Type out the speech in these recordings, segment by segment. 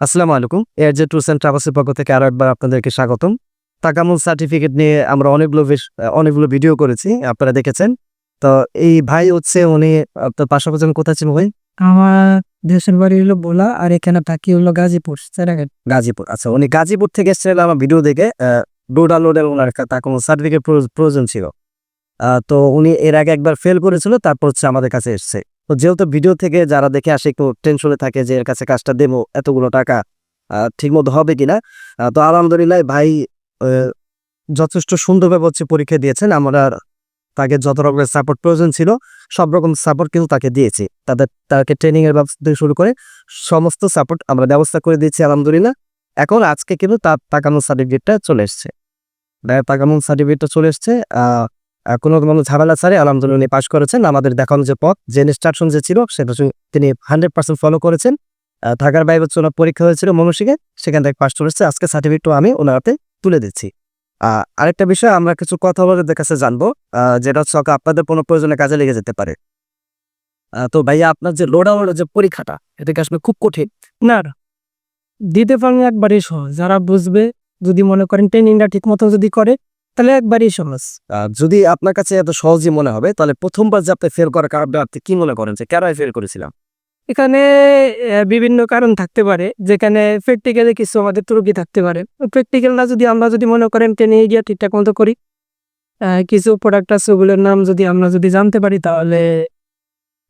আসসালামু আলাইকুম। Air J tours and ট্রাভেলসের পক্ষ থেকে আরও একবার আপনাদেরকে স্বাগতম। তাকামুল সার্টিফিকেট নিয়ে আমরা অনেকগুলো অনেকগুলো ভিডিও করেছি আপনারা দেখেছেন। তো এই ভাই হচ্ছে উনি আপনার পাশাপাশি কোথায় ছিলেন ভাই? আমার দেশের বাড়ি হলো বোলা আর এখানে থাকি হলো গাজীপুর গাজীপুর আচ্ছা উনি গাজীপুর থেকে এসেছিলেন আমার ভিডিও দেখে ডোডা লোডের ওনার তাকামুল সার্টিফিকেট প্রয়োজন ছিল। তো উনি এর আগে একবার ফেল করেছিল তারপর হচ্ছে আমাদের কাছে এসছে। তো যেহেতু ভিডিও থেকে যারা দেখে আসে একটু টেনশনে থাকে যে এর কাছে কাজটা দেবো এতগুলো টাকা ঠিকমতো হবে কিনা? তো আলহামদুলিল্লাহ ভাই যথেষ্ট সুন্দরভাবে হচ্ছে পরীক্ষা দিয়েছেন। আমরা তাকে যত রকমের সাপোর্ট প্রয়োজন ছিল, সব রকম সাপোর্ট কিন্তু তাকে দিয়েছি। তাদের, তাকে ট্রেনিং এর ব্যবস্থা থেকে শুরু করে সমস্ত সাপোর্ট আমরা ব্যবস্থা করে দিয়েছি আলহামদুলিল্লাহ। এখন আজকে কিন্তু তার তাকানোর সার্টিফিকেটটা চলে এসছে। তাকানোর সার্টিফিকেটটা চলে এসছে কোনো কোনো ঝামেলা ছাড়ে, আলহামদুলিল্লাহ উনি পাশ করেছেন। আমাদের দেখানো যে পথ, যে ইনস্ট্রাকশন যে ছিল, সেটা তিনি হান্ড্রেড পার্সেন্ট ফলো করেছেন। ঢাকার বাইরে হচ্ছে পরীক্ষা হয়েছিল মনুষিকে সেখান থেকে পাশ করেছে। আজকে সার্টিফিকেটও আমি ওনার হাতে তুলে দিচ্ছি। আরেকটা বিষয় আমরা কিছু কথা বলে কাছে জানব যেটা হচ্ছে আপনাদের কোনো প্রয়োজনে কাজে লেগে যেতে পারে। তো ভাইয়া, আপনার যে লোডাউনের যে পরীক্ষাটা, এটা কি আসলে খুব কঠিন? না দিতে পারেন একবারই সহজ। যারা বুঝবে, যদি মনে করেন ট্রেনিংটা ঠিক মতো যদি করে তাহলে একবারই সহজ। যদি আপনার কাছে এত সহজই মনে হবে তাহলে প্রথমবার যে আপনি ফেল করার কারণটা আপনি কি মনে করেন যে কেন ফেল করেছিলাম? এখানে বিভিন্ন কারণ থাকতে পারে যেখানে প্র্যাকটিক্যালে কিছু আমাদের ত্রুটি থাকতে পারে। প্র্যাকটিক্যালটা যদি আমরা যদি মনে করেন ট্রেনিং গিয়ে ঠিকঠাক মতো করি কিছু প্রোডাক্ট আছে ওগুলোর নাম যদি আমরা যদি জানতে পারি তাহলে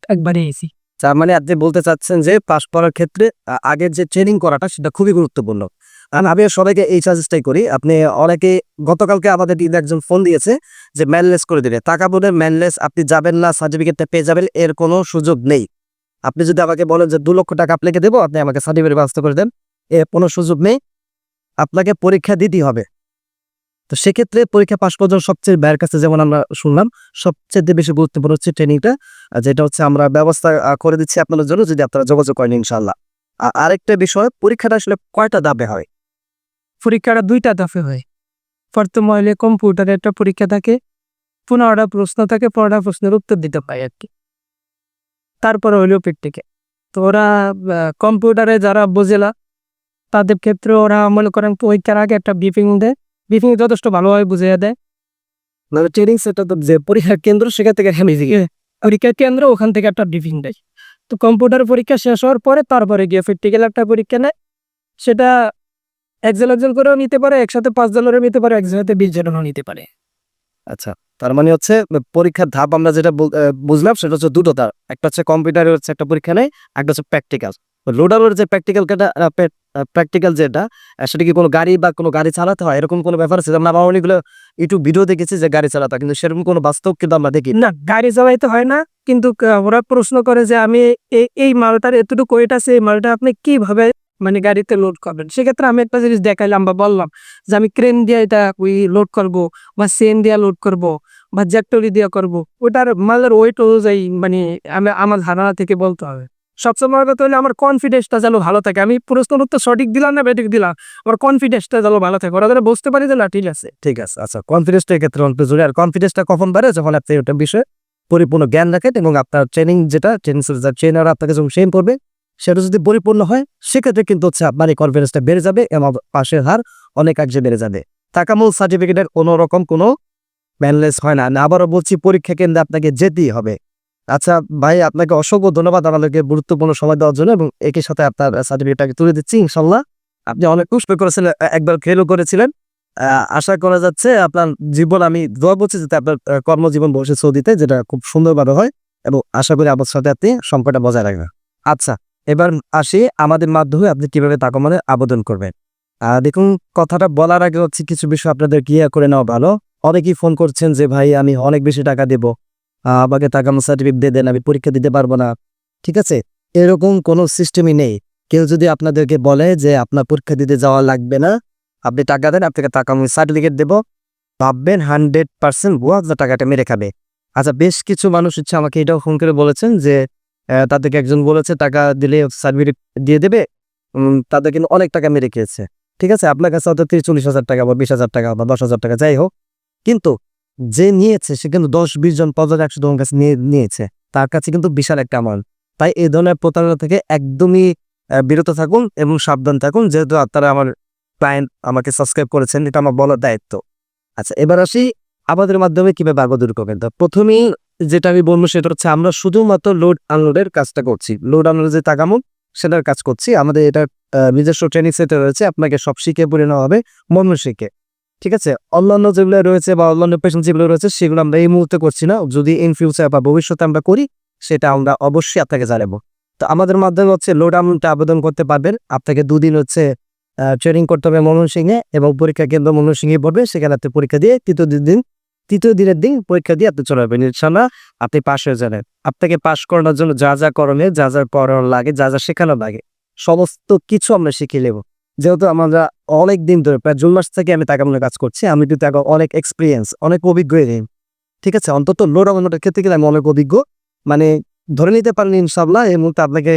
একবারই এসি তার মানে আপনি বলতে চাচ্ছেন যে পাস করার ক্ষেত্রে আগের যে ট্রেনিং করাটা সেটা খুবই গুরুত্বপূর্ণ। আর আমি সবাইকে এই সাজেস্টটাই করি, আপনি অনেকে গতকালকে আমাদের টিম একজন ফোন দিয়েছে যে ম্যানলেস করে দিলে টাকা বোর্ডের ম্যানলেস আপনি যাবেন না সার্টিফিকেটটা পেয়ে যাবেন, এর কোনো সুযোগ নেই। আপনি যদি আমাকে বলেন যে দু লক্ষ টাকা আপনাকে দেবো, আপনি আমাকে সার্টিফিকেট ব্যবস্থা করে দেন, এর কোনো সুযোগ নেই। আপনাকে পরীক্ষা দিতেই হবে। তো সেক্ষেত্রে পরীক্ষা পাশ জন্য সবচেয়ে ব্যয়ের কাছে যেমন আমরা শুনলাম, সবচেয়ে বেশি গুরুত্বপূর্ণ হচ্ছে ট্রেনিংটা যেটা হচ্ছে আমরা ব্যবস্থা করে দিচ্ছি আপনাদের জন্য, যদি আপনারা যোগাযোগ করেন ইনশাল্লাহ আর আরেকটা বিষয়, পরীক্ষাটা আসলে কয়টা দাবে হয়? পরীক্ষাটা দুইটা দফে হয়। প্রথম হলে কম্পিউটারে একটা পরীক্ষা থাকে, পনেরোটা প্রশ্ন থাকে, পনেরোটা প্রশ্নের উত্তর দিতে পাই আর কি। তারপরে হইলেও প্র্যাকটিক্যাল তো ওরা কম্পিউটারে যারা বোঝেলা, তাদের ক্ষেত্রে ওরা মনে করেন পরীক্ষার আগে একটা ব্রিফিং দেয়। ব্রিফিং যথেষ্ট ভালোভাবে বুঝিয়ে দেয়। মানে ট্রেনিং সেটা তো যে পরীক্ষা কেন্দ্র, সেখান থেকে হ্যাঁ পরীক্ষা কেন্দ্র, ওখান থেকে একটা ব্রিফিং দেয়। তো কম্পিউটার পরীক্ষা শেষ হওয়ার পরে তারপরে গিয়ে প্র্যাকটিক্যাল একটা পরীক্ষা নেয়। সেটা একজন একজন করেও নিতে পারে একসাথে পাঁচ জনেরও নিতে পারে একসাথে বিশ জনেরও নিতে পারে। আচ্ছা তার মানে হচ্ছে পরীক্ষার ধাপ আমরা যেটা বুঝলাম সেটা হচ্ছে দুটো তার একটা হচ্ছে কম্পিউটারের হচ্ছে একটা পরীক্ষা নেয় একটা হচ্ছে প্র্যাকটিক্যাল লোডারের যে প্র্যাকটিক্যাল প্র্যাকটিক্যাল যেটা সেটা কি কোনো গাড়ি বা কোনো গাড়ি চালাতে হয়? এরকম কোনো ব্যাপার আছে? আমরা অনেকগুলো ইউটিউব ভিডিও দেখেছি যে গাড়ি চালাতে কিন্তু সেরকম কোনো বাস্তব কিন্তু আমরা দেখি না। গাড়ি চালাইতে হয় না কিন্তু ওরা প্রশ্ন করে যে আমি এই এই মালটার এতটুকু ওয়েট আছে এই মালটা আপনি কীভাবে মানে গাড়িতে লোড করবেন। সেক্ষেত্রে আমি একটা জিনিস দেখাইলাম বা বললাম যে আমি ক্রেন দিয়ে এটা ওই লোড করব বা সেন দিয়ে লোড করব বা জ্যাকটরি দিয়ে করব। ওটার মালের ওয়েট অনুযায়ী মানে আমি আমার ধারণা থেকে বলতে হবে। সবসময় কথা হলে আমার কনফিডেন্সটা যেন ভালো থাকে। আমি প্রশ্ন উত্তর সঠিক দিলাম না বেঠিক দিলাম? আমার কনফিডেন্সটা যেন ভালো থাকে। ওরা যেন বুঝতে পারি যে না, ঠিক আছে। ঠিক আছে আচ্ছা। কনফিডেন্সটা এক্ষেত্রে অনেক জরুরি আর কনফিডেন্সটা কখন বাড়ে? যখন আপনি ওটা বিষয়ে পরিপূর্ণ জ্ঞান রাখেন এবং আপনার ট্রেনিং যেটা ট্রেনিং ট্রেনার আপনাকে যখন সেম করবে সেটা যদি পরিপূর্ণ হয়, সেক্ষেত্রে কিন্তু হচ্ছে আপনার এই কনফিডেন্সটা বেড়ে যাবে এবং পাশের হার অনেক আগে বেড়ে যাবে। টাকামূল সার্টিফিকেটের কোনো রকম কোনো ব্যানলেস হয় না। আবারও বলছি, পরীক্ষা কেন্দ্রে আপনাকে যেতেই হবে। আচ্ছা ভাই, আপনাকে অসংখ্য ধন্যবাদ আমাদেরকে গুরুত্বপূর্ণ সময় দেওয়ার জন্য এবং একই সাথে আপনার সার্টিফিকেটটাকে তুলে দিচ্ছি ইনশাল্লাহ আপনি অনেক পুষ্প করেছিলেন একবার খেলও করেছিলেন। আশা করা যাচ্ছে আপনার জীবন, আমি দোয়া করছি যাতে আপনার কর্মজীবন বসে সৌদিতে যেটা খুব সুন্দরভাবে হয় এবং আশা করি আমার সাথে আপনি সম্পর্কটা বজায় রাখবেন। আচ্ছা এবার আসি আমাদের মাধ্যমে আপনি কীভাবে তাকমানে আবেদন করবেন। দেখুন, কথাটা বলার আগে হচ্ছে কিছু বিষয় আপনাদের ক্লিয়ার করে নেওয়া ভালো। অনেকেই ফোন করছেন যে, ভাই, আমি অনেক বেশি টাকা দেব। আমাকে টাকা সার্টিফিকেট দিয়ে দেন, আমি পরীক্ষা দিতে পারব না। ঠিক আছে? এরকম কোনো সিস্টেমই নেই। কেউ যদি আপনাদেরকে বলে যে, আপনার পরীক্ষা দিতে যাওয়া লাগবে না। আপনি টাকা দেন, আপনাকে টাকা আমি সার্টিফিকেট দেবো। ভাববেন হান্ড্রেড পার্সেন্ট আপনার টাকাটা মেরে খাবে। আচ্ছা বেশ কিছু মানুষ হচ্ছে আমাকে এটাও ফোন করে বলেছেন যে তাদেরকে একজন বলেছে, টাকা দিলে সার্টিফিকেট দিয়ে দেবে। তাদের কিন্তু অনেক টাকা মেরে খেয়েছে। ঠিক আছে? আপনার কাছে হয়তো তিরিশ চল্লিশ হাজার টাকা বা বিশ হাজার টাকা বা দশ হাজার টাকা, যাই হোক। কিন্তু যে নিয়েছে, সে কিন্তু দশ, বিশ জন পঞ্চাশ একশো জনের কাছে নিয়েছে। তার কাছে কিন্তু বিশাল একটা অ্যামাউন্ট তাই এই ধরনের প্রতারণা থেকে একদমই বিরত থাকুন এবং সাবধান থাকুন। যেহেতু আপনারা আমার ক্লায়েন্ট আমাকে সাবস্ক্রাইব করেছেন, এটা আমার বলার দায়িত্ব। আচ্ছা এবার আসি আমাদের মাধ্যমে কীভাবে আরও দূর করবেন। তো প্রথমেই যেটা আমি বলব সেটা হচ্ছে আমরা শুধুমাত্র লোড আনলোডের কাজটা করছি। লোড আনলোড যে তাকামুন সেটার কাজ করছি। আমাদের এটা নিজস্ব ট্রেনিং সেন্টার রয়েছে। আপনাকে সব শিখে পড়ে নেওয়া হবে মন শিখে। ঠিক আছে? অন্যান্য যেগুলো রয়েছে বা অন্যান্য পেশেন্ট যেগুলো রয়েছে, সেগুলো আমরা এই মুহূর্তে করছি না। যদি ইন ফিউচার বা ভবিষ্যতে আমরা করি, সেটা আমরা অবশ্যই আপনাকে জানাব। তো আমাদের মাধ্যমে হচ্ছে লোড আনলোডটা আবেদন করতে পারবেন। আপনাকে দুদিন হচ্ছে ট্রেনিং করতে হবে ময়মনসিংহে এবং পরীক্ষা কেন্দ্র ময়মনসিংহে পড়বে। সেখানে আপনি পরীক্ষা দিয়ে তৃতীয় দিন তৃতীয় দিনের দিন পরীক্ষা দিয়ে আপনি চলে যাবেন। ইনশাল্লাহ আপনি পাশ হয়ে যাবেন। আপনাকে পাশ করানোর জন্য যা যা করণীয়, যা যা পড়ানো লাগে, যা যা শেখানো লাগে, সমস্ত কিছু আমরা শিখে নেব। যেহেতু আমরা অনেক দিন ধরে, প্রায় জুন মাস থেকে আমি তাকামনে কাজ করছি, আমি কিন্তু এখন অনেক এক্সপিরিয়েন্স অনেক অভিজ্ঞ ঠিক আছে? অন্তত লোড আনলোডের ক্ষেত্রে কিন্তু আমি অনেক অভিজ্ঞ। মানে ধরে নিতে পারেন ইনশাল্লাহ এই মুহূর্তে আপনাকে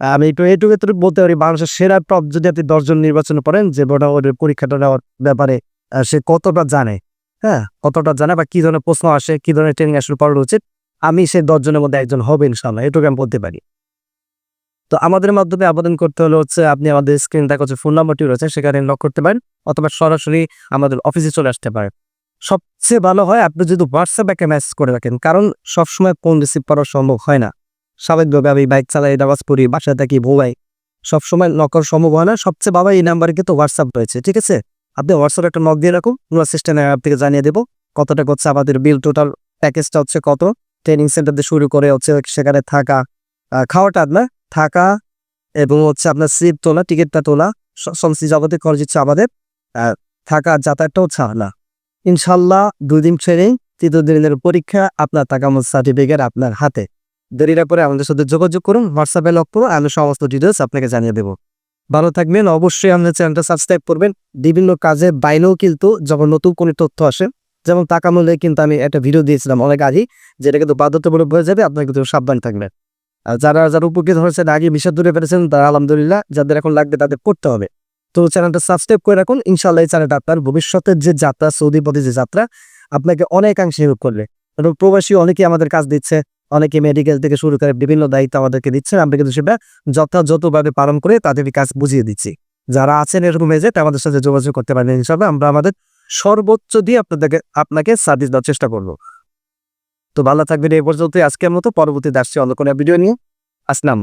আমি একটু এইটুকু একটু বলতে পারি, বাংলাদেশের সেরা টপ যদি আপনি দশজন নির্বাচন করেন যে বোর্ডা পরীক্ষাটা নেওয়ার ব্যাপারে সে কতটা জানে। হ্যাঁ কতটা জানে বা কি ধরনের প্রশ্ন আসে, কি ধরনের ট্রেনিং আসলে পড়ানো উচিত, আমি সেই দশজনের মধ্যে একজন হবে ইনশাল্লাহ এটুকু আমি বলতে পারি। তো আমাদের মাধ্যমে আবেদন করতে হলে হচ্ছে আপনি আমাদের স্ক্রিন দেখা হচ্ছে ফোন নাম্বারটি রয়েছে, সেখানে লক করতে পারেন অথবা সরাসরি আমাদের অফিসে চলে আসতে পারেন। সবচেয়ে ভালো হয় আপনি যদি হোয়াটসঅ্যাপ একটা মেসেজ করে রাখেন, কারণ সবসময় ফোন রিসিভ করা সম্ভব হয় না। স্বাভাবিকভাবে আমি বাইক চালাই, নামাজ পড়ি, বাসায় থাকি ভোগাই সবসময় নক করা সম্ভব হয় না। সবচেয়ে বাবা এই নাম্বারে কিন্তু হোয়াটসঅ্যাপ রয়েছে, ঠিক আছে? আপনি হোয়াটসঅ্যাপ একটা নক দিয়ে রাখুন পুরো সিস্টেমে আপনাকে জানিয়ে দেবো কতটা করছে আমাদের বিল টোটাল প্যাকেজটা হচ্ছে কত। ট্রেনিং সেন্টার দিয়ে শুরু করে হচ্ছে সেখানে থাকা খাওয়াটা আপনার থাকা এবং হচ্ছে আপনার সিট তোলা টিকিটটা তোলা সমস্ত যাবতীয় খরচ হচ্ছে আমাদের থাকা, যাতায়াতটাও ছাড়া ইনশাল্লাহ দুই দিন ট্রেনিং তৃতীয় দিনের পরীক্ষা, আপনার টাকামত সার্টিফিকেট আপনার হাতে। দেরিটা করে আমাদের সাথে যোগাযোগ করুন হোয়াটসঅ্যাপে লক করুন, আমি সমস্ত ডিটেলস আপনাকে জানিয়ে দেবো। ভালো থাকবেন। অবশ্যই আমাদের চ্যানেলটা সাবস্ক্রাইব করবেন। বিভিন্ন কাজে বাইরেও কিন্তু যখন নতুন কোনো তথ্য আসে, যেমন টাকা মূল্যে কিন্তু আমি একটা ভিডিও দিয়েছিলাম অনেক আগেই, যেটা কিন্তু বাধ্যতামূলক হয়ে যাবে আপনাকে কিন্তু সাবধান থাকবেন। আর যারা যারা উপকৃত হয়েছেন, আগে বিষয় দূরে পেরেছেন তারা আলহামদুলিল্লাহ যাদের এখন লাগবে তাদের করতে হবে। তো চ্যানেলটা সাবস্ক্রাইব করে রাখুন। ইনশাল্লাহ এই চ্যানেলটা আপনার ভবিষ্যতের যে যাত্রা, সৌদি পথে যে যাত্রা, আপনাকে অনেকাংশে হেল্প করবে। এবং প্রবাসী অনেকেই আমাদের কাজ দিচ্ছে। অনেকে মেডিকেল থেকে শুরু করে বিভিন্ন দায়িত্ব আমাদেরকে দিচ্ছে আমরা কিন্তু সেটা যথাযথভাবে পালন করে তাদেরকে কাজ বুঝিয়ে দিচ্ছি। যারা আছেন এরকম এজেন্ট আমাদের সাথে যোগাযোগ করতে পারেন হিসাবে আমরা আমাদের সর্বোচ্চ দিয়ে আপনাদেরকে, আপনাকে সার্ভিস দেওয়ার চেষ্টা করব। তো ভালো থাকবেন, এই পর্যন্ত আজকের মতো পরবর্তী আসছি অন্য কোনো ভিডিও নিয়ে। আসলাম